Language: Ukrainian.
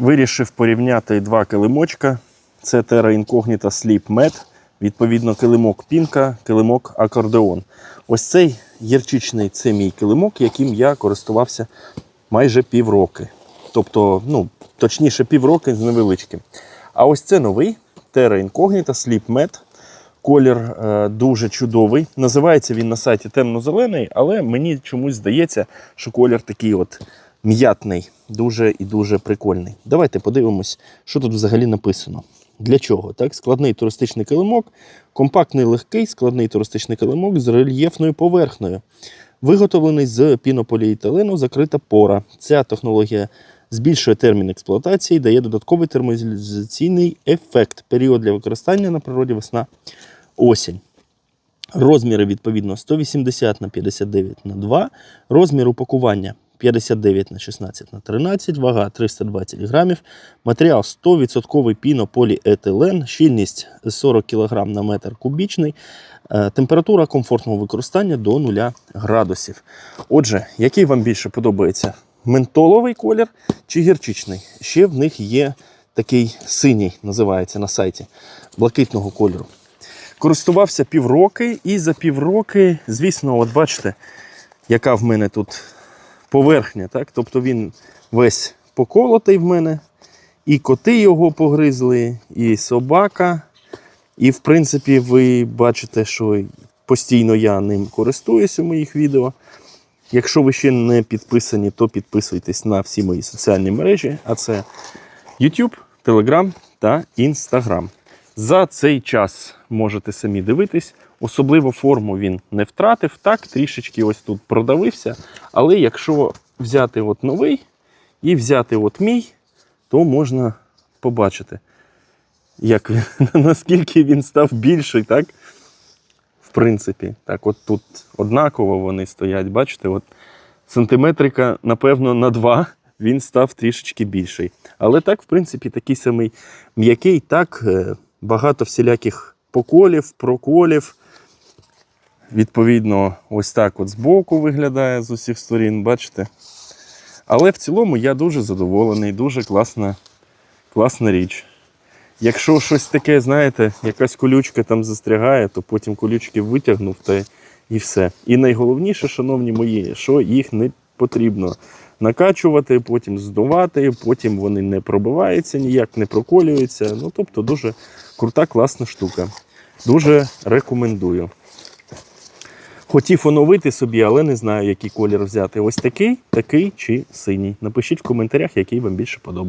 Вирішив порівняти два килимочка. Це Terra Incognita Sleep Mat, відповідно, килимок Пінка, килимок Акордеон. Ось цей гірчичний це мій килимок, яким я користувався майже півроки. Тобто, ну, точніше, півроки з невеличким. А ось це новий Terra Incognita Sleep Mat. Колір е, дуже чудовий. Називається він на сайті темно-зелений, але мені чомусь здається, що колір такий от м'ятний, дуже і дуже прикольний. Давайте подивимось, що тут взагалі написано. Для чого? Так? Складний туристичний килимок, компактний легкий складний туристичний килимок з рельєфною поверхнею. Виготовлений з пінополіетилену, закрита пора. Ця технологія збільшує термін експлуатації, дає додатковий термоізоляційний ефект. Період для використання на природі весна осінь. Розміри відповідно 180 на 59 на 2. Розмір упакування 59 на 16 на 13, вага 320 грамів. Матеріал 100% пінополіетилен, щільність 40 кг на метр кубічний. Е, Температура комфортного використання до 0 градусів. Отже, який вам більше подобається? Ментоловий колір чи гірчичний? Ще в них є такий синій, називається на сайті, блакитного кольору. Користувався півроки, і за півроки, звісно, от бачите, яка в мене тут поверхня. Так? Тобто він весь поколотий в мене, і коти його погризли, і собака. І, в принципі, ви бачите, що постійно я ним користуюсь у моїх відео. Якщо ви ще не підписані, то підписуйтесь на всі мої соціальні мережі, а це YouTube, Telegram та Instagram. За цей час можете самі дивитись. Особливо форму він не втратив. Так, трішечки ось тут продавився. Але якщо взяти от новий і взяти от мій, то можна побачити, як, наскільки він став більший, так? В принципі, так, от тут однаково вони стоять, бачите, от сантиметрика, напевно, на 2 він став трішечки більший. Але так, в принципі, такий самий м'який, так, е, багато всіляких поколів, проколів. Відповідно, ось так от збоку виглядає з усіх сторін, бачите. Але в цілому я дуже задоволений, дуже класна, класна річ. Якщо щось таке, знаєте, якась колючка там застрягає, то потім колючки витягнув та і все. І найголовніше, шановні мої, що їх не потрібно накачувати, потім здувати, потім вони не пробиваються, ніяк не проколюються. Ну, тобто, дуже крута, класна штука. Дуже рекомендую. Хотів оновити собі, але не знаю, який колір взяти. Ось такий, такий чи синій. Напишіть в коментарях, який вам більше подобається.